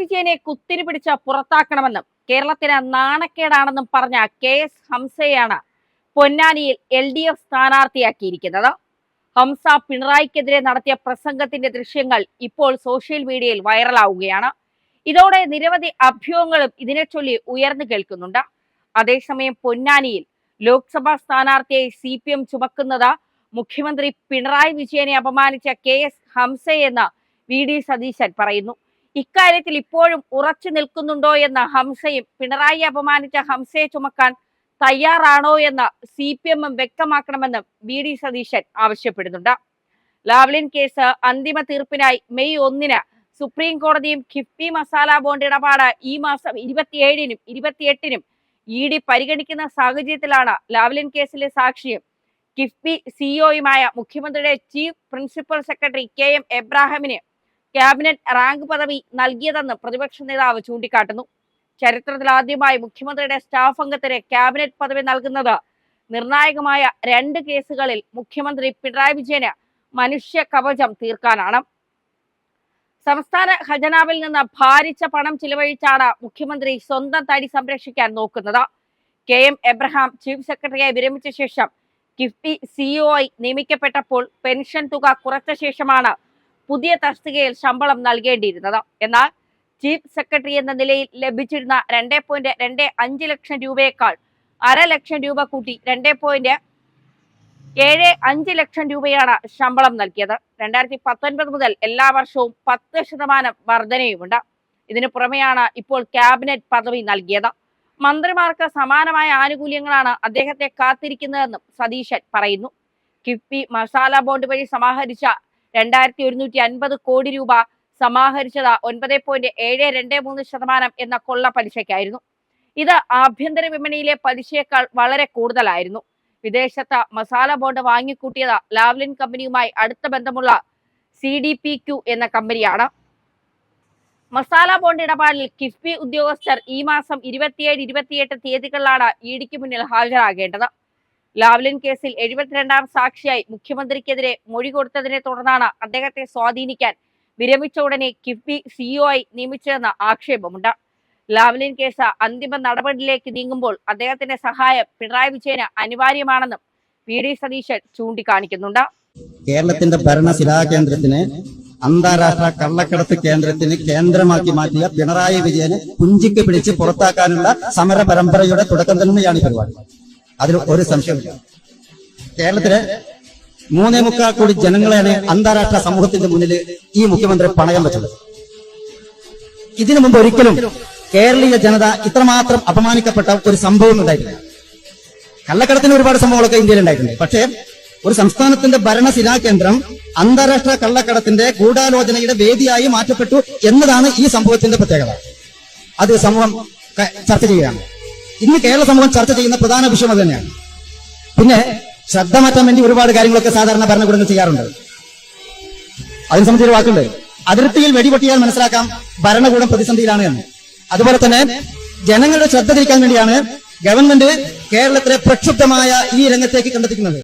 വിജയനെ കുത്തിരി പിടിച്ച പുറത്താക്കണമെന്നും കേരളത്തിന് നാണക്കേടാണെന്നും പറഞ്ഞ കെ എസ് ഹംസയാണ് പൊന്നാനിയിൽ എൽ ഡി എഫ് സ്ഥാനാർത്ഥിയാക്കിയിരിക്കുന്നത്. ഹംസ പിണറായിക്കെതിരെ നടത്തിയ പ്രസംഗത്തിന്റെ ദൃശ്യങ്ങൾ ഇപ്പോൾ സോഷ്യൽ മീഡിയയിൽ വൈറലാവുകയാണ്. ഇതോടെ നിരവധി അഭ്യൂഹങ്ങളും ഇതിനെ ചൊല്ലി ഉയർന്നു കേൾക്കുന്നുണ്ട്. അതേസമയം പൊന്നാനിയിൽ ലോക്സഭാ സ്ഥാനാർത്ഥിയായി സി പി എം ചുമക്കുന്നത് മുഖ്യമന്ത്രി പിണറായി വിജയനെ അപമാനിച്ച കെ എസ് ഹംസയെന്ന് വി ഡി സതീശൻ പറയുന്നു. ഇക്കാര്യത്തിൽ ഇപ്പോഴും ഉറച്ചു നിൽക്കുന്നുണ്ടോ എന്ന ഹംസയും പിണറായി അപമാനിച്ച ഹംസയെ ചുമക്കാൻ തയ്യാറാണോ എന്ന് സി പി എമ്മും വ്യക്തമാക്കണമെന്നും ബി ഡി സതീശൻ ആവശ്യപ്പെടുന്നുണ്ട്. ലാവ്ലിൻ കേസ് അന്തിമ തീർപ്പിനായി മെയ് ഒന്നിന് സുപ്രീം കോടതിയും കിഫ്ബി മസാല ബോണ്ട് ഇടപാട് ഈ മാസം ഇരുപത്തിയേഴിനും ഇരുപത്തിയെട്ടിനും ഇ ഡി പരിഗണിക്കുന്ന സാഹചര്യത്തിലാണ് ലാവ്ലിൻ കേസിലെ സാക്ഷിയും കിഫ്ബി സിഇഒയുമായ മുഖ്യമന്ത്രിയുടെ chief principal secretary K M എബ്രാഹിമിന് cabinet rank പദവി നൽകിയതെന്ന് പ്രതിപക്ഷ നേതാവ് ചൂണ്ടിക്കാട്ടുന്നു. ചരിത്രത്തിൽ ആദ്യമായി മുഖ്യമന്ത്രിയുടെ സ്റ്റാഫ് അംഗത്തിന് ക്യാബിനറ്റ് പദവി നൽകുന്നത് നിർണായകമായ രണ്ട് കേസുകളിൽ മുഖ്യമന്ത്രി പിണറായി വിജയന് മനുഷ്യ കവചം തീർക്കാനാണ്. സംസ്ഥാന ഖജനാവിൽ നിന്ന് ഭാരിച്ച പണം ചിലവഴിച്ചാണ് മുഖ്യമന്ത്രി സ്വന്തം തടി സംരക്ഷിക്കാൻ നോക്കുന്നത്. കെ എം എബ്രഹാം ചീഫ് സെക്രട്ടറിയായി വിരമിച്ച ശേഷം കിഫ്ബി സിഇഒ ആയി നിയമിക്കപ്പെട്ടപ്പോൾ പെൻഷൻ തുക കുറച്ച ശേഷമാണ് പുതിയ തസ്തികയിൽ ശമ്പളം നൽകേണ്ടിയിരുന്നത്. എന്നാൽ ചീഫ് സെക്രട്ടറി എന്ന നിലയിൽ ലഭിച്ചിരുന്ന രണ്ട് പോയിന്റ് രണ്ട് അഞ്ച് ലക്ഷം രൂപയേക്കാൾ അര ലക്ഷം രൂപ കൂട്ടി രണ്ട് പോയിന്റ് ഏഴ് അഞ്ച് ലക്ഷം രൂപയാണ് ശമ്പളം നൽകിയത്. രണ്ടായിരത്തി പത്തൊൻപത് മുതൽ എല്ലാ വർഷവും പത്ത് ശതമാനം വർധനയുമുണ്ട്. ഇതിനു പുറമെയാണ് ഇപ്പോൾ ക്യാബിനറ്റ് പദവി നൽകിയത്. മന്ത്രിമാർക്ക് സമാനമായ ആനുകൂല്യങ്ങളാണ് അദ്ദേഹത്തെ കാത്തിരിക്കുന്നതെന്നും സതീശൻ പറയുന്നു. കിഫ്ബി മസാല ബോണ്ട് വഴി സമാഹരിച്ച രണ്ടായിരത്തി ഒരുന്നൂറ്റി അൻപത് കോടി രൂപ സമാഹരിച്ചത് ഒൻപത് പോയിന്റ് ഏഴ് രണ്ട് മൂന്ന് ശതമാനം എന്ന കൊള്ള പലിശയ്ക്കായിരുന്നു. ഇത് ആഭ്യന്തര വിപണിയിലെ പലിശയേക്കാൾ വളരെ കൂടുതലായിരുന്നു. വിദേശത്ത് മസാല ബോണ്ട് വാങ്ങിക്കൂട്ടിയത് ലാവ്ലിൻ കമ്പനിയുമായി അടുത്ത ബന്ധമുള്ള സി ഡി പി ക്യു എന്ന കമ്പനിയാണ്. മസാല ബോണ്ട് ഇടപാടിൽ കിഫ്ബി ഉദ്യോഗസ്ഥർ ഈ മാസം ഇരുപത്തിയേഴ് ഇരുപത്തിയെട്ട് തീയതികളിലാണ് ഇഡിക്ക് മുന്നിൽ ഹാജരാകേണ്ടത്. ലാവ്ലിൻ കേസിൽ എഴുപത്തിരണ്ടാം സാക്ഷിയായി മുഖ്യമന്ത്രിക്കെതിരെ മൊഴി കൊടുത്തതിനെ തുടർന്നാണ് അദ്ദേഹത്തെ സ്വാധീനിക്കാൻ വിരമിച്ച ഉടനെ കിഫ്ബി സിഇഒ ആയി നിയമിച്ചതെന്ന ആക്ഷേപമുണ്ട്. ലാവ്ലിൻ കേസ് അന്തിമ നടപടിയിലേക്ക് നീങ്ങുമ്പോൾ അദ്ദേഹത്തിന്റെ സഹായം പിണറായി വിജയന് അനിവാര്യമാണെന്നും വി ഡി സതീശൻ ചൂണ്ടിക്കാണിക്കുന്നുണ്ട്. കേരളത്തിന്റെ ഭരണശിലാ കേന്ദ്രത്തിന് അന്താരാഷ്ട്ര കള്ളക്കടത്ത് കേന്ദ്രത്തിന് കേന്ദ്രമാക്കി മാറ്റിയ പിണറായി വിജയനെ കുഞ്ചിക്ക് പിടിച്ച് പുറത്താക്കാനുള്ള സമര പരമ്പരയുടെ തുടക്കം തന്നെയാണ് ഈ പരിപാടി. അതിൽ ഒരു സംശയമില്ല കേരളത്തിലെ മൂന്നേ മുക്കാൽ കോടി ജനങ്ങളെയാണ് അന്താരാഷ്ട്ര സമൂഹത്തിന്റെ മുന്നിൽ ഈ മുഖ്യമന്ത്രി പണയം വെച്ചത്. ഇതിനു മുമ്പ് ഒരിക്കലും കേരളീയ ജനത ഇത്രമാത്രം അപമാനിക്കപ്പെട്ട ഒരു സംഭവം ഉണ്ടായിട്ടില്ല. കള്ളക്കടത്തിന് ഒരുപാട് സംഭവങ്ങളൊക്കെ ഇന്ത്യയിൽ ഉണ്ടായിട്ടുണ്ട്. പക്ഷേ ഒരു സംസ്ഥാനത്തിന്റെ ഭരണശിലാ കേന്ദ്രം അന്താരാഷ്ട്ര കള്ളക്കടത്തിന്റെ ഗൂഢാലോചനയുടെ വേദിയായി മാറ്റപ്പെട്ടു എന്നതാണ് ഈ സംഭവത്തിന്റെ പ്രത്യേകത. അത് സമൂഹം ചർച്ച ചെയ്യുകയാണ്. ഇന്ന് കേരള സമൂഹം ചർച്ച ചെയ്യുന്ന പ്രധാന വിഷയം അത് തന്നെയാണ്. പിന്നെ ശ്രദ്ധ മാറ്റാൻ വേണ്ടി ഒരുപാട് കാര്യങ്ങളൊക്കെ സാധാരണ ഭരണകൂടങ്ങൾ ചെയ്യാറുണ്ട്. അതിന് സംബന്ധിച്ചൊരു വാക്കുണ്ട്. അതിർത്തിയിൽ വെടിപൊട്ടിയാൽ മനസ്സിലാക്കാം ഭരണകൂടം പ്രതിസന്ധിയിലാണ് എന്ന്. അതുപോലെ തന്നെ ജനങ്ങളുടെ ശ്രദ്ധ തിരിക്കാൻ വേണ്ടിയാണ് ഗവൺമെന്റ് കേരളത്തിലെ പ്രക്ഷുബ്ധമായ ഈ രംഗത്തേക്ക് കണ്ടെത്തിക്കുന്നത്.